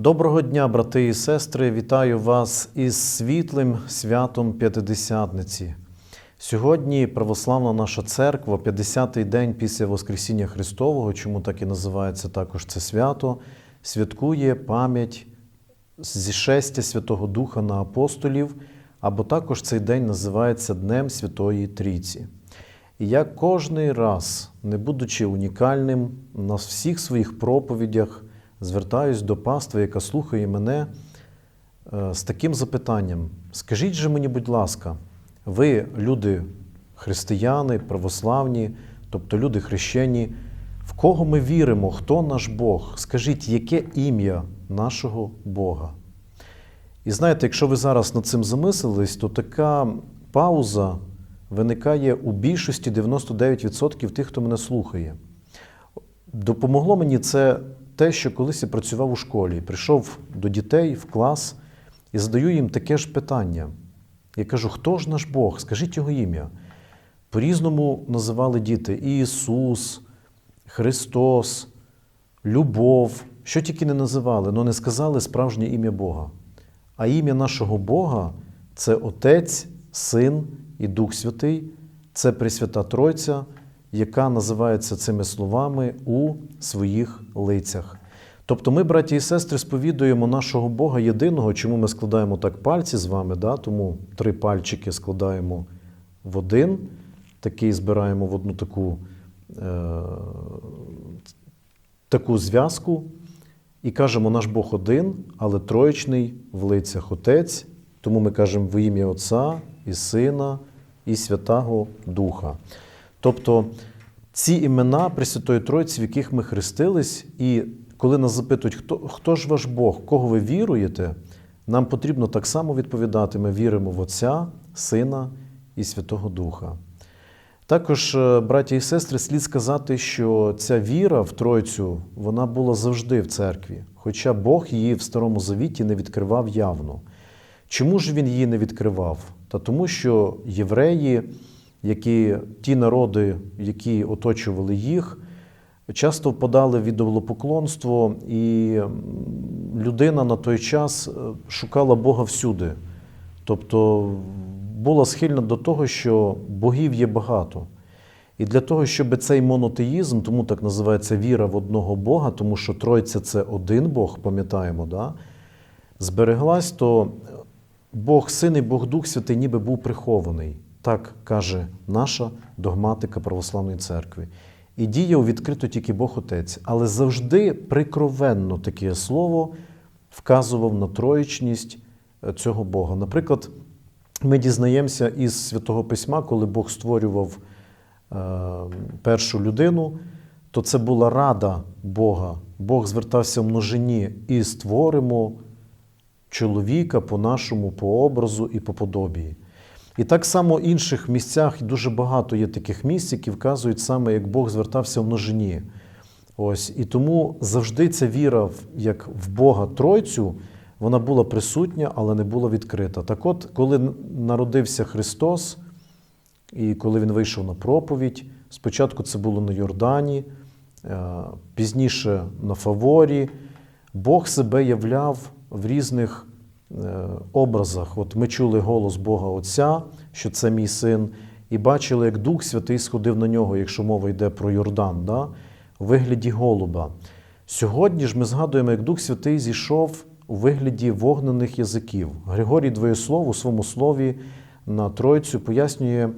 Доброго дня, брати і сестри! Вітаю вас із світлим святом П'ятидесятниці. Сьогодні православна наша церква, 50-й день після Воскресіння Христового, чому так і називається також це свято, святкує пам'ять зішестя Святого Духа на апостолів, або також цей день називається Днем Святої Трійці. І я кожний раз, не будучи унікальним, на всіх своїх проповідях звертаюсь до пастви, яка слухає мене е, з таким запитанням: скажіть же мені, будь ласка, ви люди християни, православні, тобто люди хрещені, в кого ми віримо, хто наш Бог? Скажіть, яке ім'я нашого Бога? І знаєте, якщо ви зараз над цим замислились, то така пауза виникає у більшості 99% тих, хто мене слухає. Допомогло мені це те, що колись я працював у школі, прийшов до дітей в клас і задаю їм таке ж питання. Я кажу, хто ж наш Бог? Скажіть його ім'я. По-різному називали діти Ісус, Христос, Любов, що тільки не називали, але не сказали справжнє ім'я Бога. А ім'я нашого Бога це Отець, Син і Дух Святий, це Пресвята Тройця, яка називається цими словами у своїх лицях. Тобто ми, браті і сестри, сповідуємо нашого Бога єдиного, чому ми складаємо так пальці з вами, да? тому три пальчики складаємо в один, такий збираємо в одну таку, е, таку зв'язку і кажемо, наш Бог один, але троєчний в лицях Отець, тому ми кажемо в ім'я Отця і Сина і Святого Духа. Тобто ці імена Пресвятої Тройці, в яких ми хрестились, і коли нас запитують, хто, хто ж ваш Бог, кого ви віруєте, нам потрібно так само відповідати: ми віримо в Отця, Сина і Святого Духа. Також, е, браті і сестри, слід сказати, що ця віра в Тройцю вона була завжди в церкві, хоча Бог її в Старому Завіті не відкривав явно. Чому ж він її не відкривав? Та тому, що євреї, які ті народи, які оточували їх, часто впадали в ідолопоклонство, і людина на той час е, шукала Бога всюди. Тобто була схильна до того, що богів є багато. І для того, щоб цей монотеїзм, тому так називається віра в одного Бога, тому що Тройця це один Бог, пам'ятаємо, да? збереглась, то Бог Син і Бог Дух Святий ніби був прихований. Так каже наша догматика Православної церкви. І діяв відкрито тільки Бог Отець, але завжди прикровенно таке слово вказував на троєчність е, цього Бога. Наприклад, ми дізнаємося із Святого Письма, коли Бог створював е, першу людину, то це була рада Бога. Бог звертався в множині і створимо чоловіка по нашому, по образу і по подобії. І так само в інших місцях дуже багато є таких місць, які вказують саме, як Бог звертався в множині. Ось. І тому завжди ця віра, в- як в Бога Тройцю, вона була присутня, але не була відкрита. Так от, коли народився Христос, і коли Він вийшов на проповідь, спочатку це було на Йордані, е, пізніше на Фаворі, Бог себе являв в різних образах. От ми чули голос Бога Отця, що це мій син, і бачили, як Дух Святий сходив на нього, якщо мова йде про Йордан, да? у вигляді голуба. Сьогодні ж ми згадуємо, як Дух Святий зійшов у вигляді вогнених язиків. Григорій Двоєслов у своєму слові на Тройцю пояснює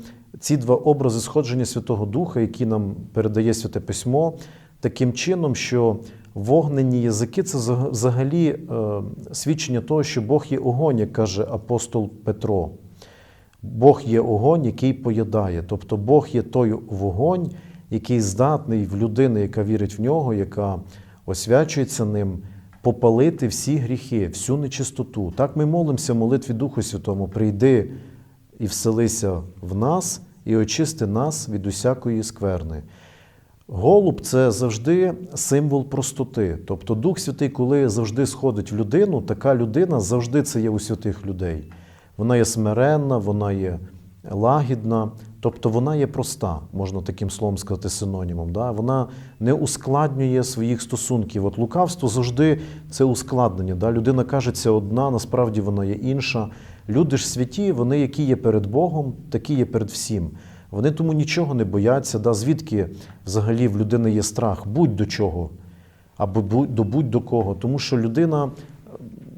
ці два образи сходження Святого Духа, які нам передає Святе Письмо, таким чином, що вогнені язики це взагалі е, свідчення того, що Бог є огонь, як каже апостол Петро. Бог є огонь, який поїдає. Тобто Бог є той вогонь, який здатний в людини, яка вірить в нього, яка освячується ним, попалити всі гріхи, всю нечистоту. Так ми молимося в молитві Духу Святому: прийди і вселися в нас, і очисти нас від усякої скверни. Голуб це завжди символ простоти. Тобто Дух Святий, коли завжди сходить в людину, така людина завжди це є у святих людей. Вона є смиренна, вона є лагідна, тобто вона є проста, можна таким словом сказати синонімом. Да? Вона не ускладнює своїх стосунків. От лукавство завжди це ускладнення. Да? Людина кажеться одна, насправді вона є інша. Люди ж святі, вони які є перед Богом, такі є перед всім. Вони тому нічого не бояться. Да? Звідки взагалі в людини є страх? Будь до чого або до будь-до кого, тому що людина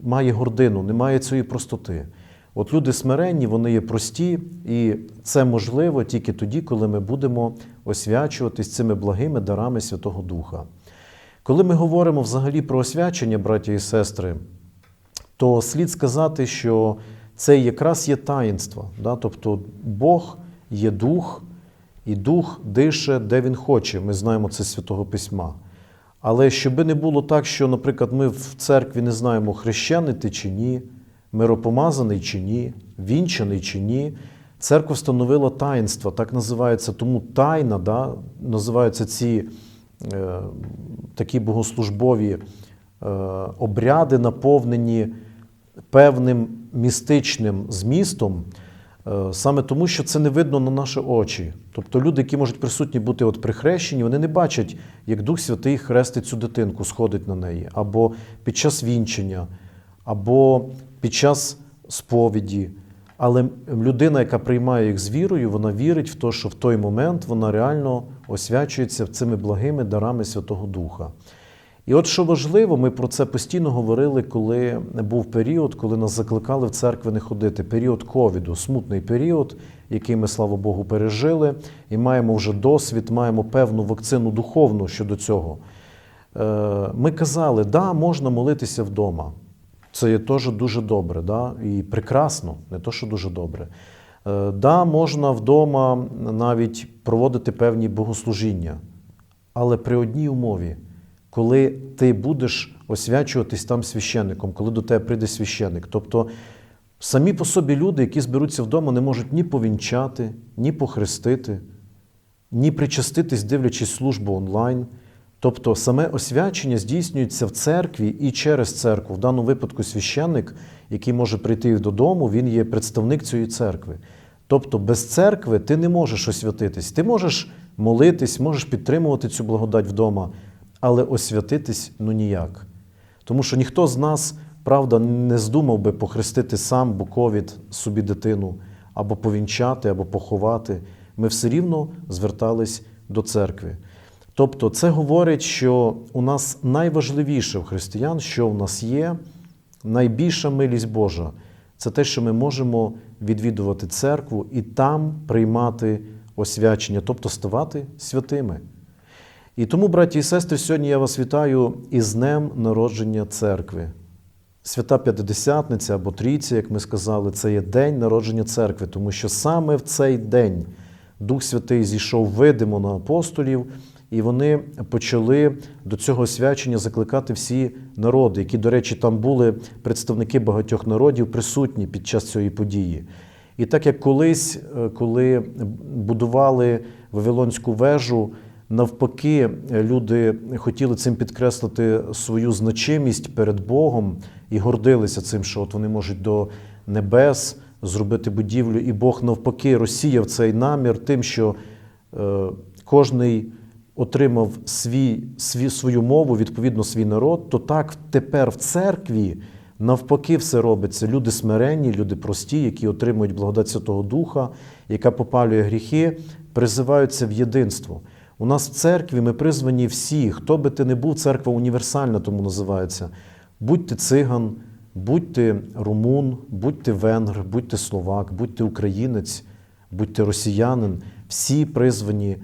має гордину, не має цієї простоти. От люди смиренні, вони є прості, і це можливо тільки тоді, коли ми будемо освячуватись цими благими дарами Святого Духа. Коли ми говоримо взагалі про освячення, браті і сестри, то слід сказати, що це якраз є таїнство. Да? Тобто Бог є дух, і дух дише, де він хоче. Ми знаємо це з Святого Письма. Але щоби не було так, що, наприклад, ми в церкві не знаємо, хрещений ти чи ні, миропомазаний чи ні, вінчаний чи ні. Церква встановила таїнство, так називається, тому тайна, да, називаються ці е, такі богослужбові е, обряди, наповнені певним містичним змістом, саме тому, що це не видно на наші очі. Тобто люди, які можуть присутні бути от при хрещенні, вони не бачать, як Дух Святий хрестить цю дитинку, сходить на неї, або під час вінчення, або під час сповіді. Але людина, яка приймає їх з вірою, вона вірить в те, що в той момент вона реально освячується цими благими дарами Святого Духа. І от що важливо, ми про це постійно говорили, коли був період, коли нас закликали в церкви не ходити. Період ковіду, смутний період, який ми, слава Богу, пережили, і маємо вже досвід, маємо певну вакцину духовну щодо цього. Е, Ми казали, да, можна молитися вдома. Це є теж дуже добре, да? і прекрасно, не то, що дуже добре. Е, Да, можна вдома навіть проводити певні богослужіння, але при одній умові, коли ти будеш освячуватись там священником, коли до тебе прийде священник. Тобто самі по собі люди, які зберуться вдома, не можуть ні повінчати, ні похрестити, ні причаститись, дивлячись службу онлайн. Тобто саме освячення здійснюється в церкві і через церкву. В даному випадку священник, який може прийти додому, він є представник цієї церкви. Тобто без церкви ти не можеш освятитись. Ти можеш молитись, можеш підтримувати цю благодать вдома, але освятитись ну ніяк. Тому що ніхто з нас, правда, не здумав би похрестити сам буковід собі дитину, або повінчати, або поховати. Ми все рівно звертались до церкви. Тобто, це говорить, що у нас найважливіше в християн, що в нас є, найбільша милість Божа це те, що ми можемо відвідувати церкву і там приймати освячення, тобто ставати святими. І тому, браті і сестри, сьогодні я вас вітаю із Днем народження церкви. Свята П'ятидесятниця або Трійця, як ми сказали, це є день народження церкви, тому що саме в цей день Дух Святий зійшов видимо на апостолів, і вони почали до цього свячення закликати всі народи, які, до речі, там були представники багатьох народів присутні під час цієї події. І так як колись, е, коли будували Вавилонську вежу, навпаки, люди хотіли цим підкреслити свою значимість перед Богом і гордилися цим, що от вони можуть до небес зробити будівлю, і Бог навпаки розсіяв цей намір тим, що е, кожний отримав свій, свій, свою мову, відповідно свій народ, то так тепер в церкві навпаки все робиться. Люди смиренні, люди прості, які отримують благодать Святого Духа, яка попалює гріхи, призиваються в єдинство. У нас в церкві ми призвані всі, хто би ти не був, церква універсальна, тому називається. Будьте циган, будьте румун, будьте венгр, будьте словак, будьте українець, будьте росіянин. Всі призвані е,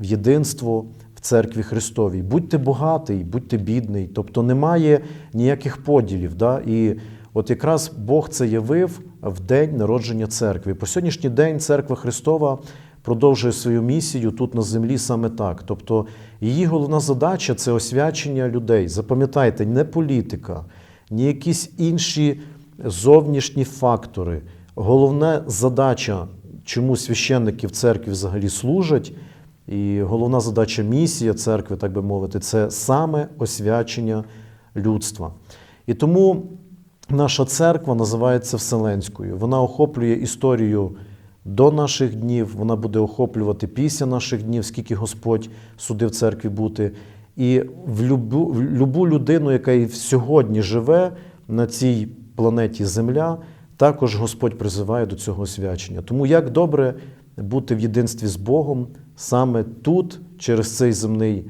в єдинство в церкві Христовій. Будьте багатий, будьте бідний. Тобто немає ніяких поділів. Да? І от якраз Бог це явив в день народження церкви. По сьогоднішній день церква Христова продовжує свою місію тут на землі саме так. Тобто її головна задача це освячення людей. Запам'ятайте, не політика, ні якісь інші зовнішні фактори. Головна задача, чому священники в церкві взагалі служать, і головна задача місія церкви, так би мовити, це саме освячення людства. І тому наша церква називається Вселенською. Вона охоплює історію до наших днів, вона буде охоплювати після наших днів, скільки Господь судив церкві бути. І в любу, в любу людину, яка і сьогодні живе на цій планеті Земля, також Господь призиває до цього освячення. Тому як добре бути в єдинстві з Богом саме тут, через цей земний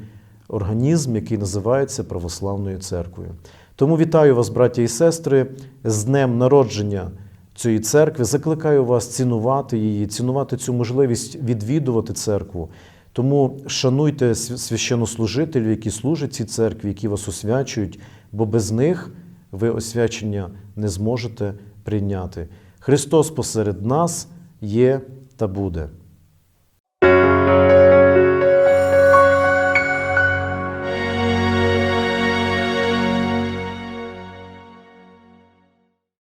організм, який називається Православною церквою. Тому вітаю вас, браття і сестри, з днем народження цієї церкви. Закликаю вас цінувати її, цінувати цю можливість відвідувати церкву. Тому шануйте священнослужителів, які служать цій церкві, які вас освячують, бо без них ви освячення не зможете прийняти. Христос посеред нас є та буде.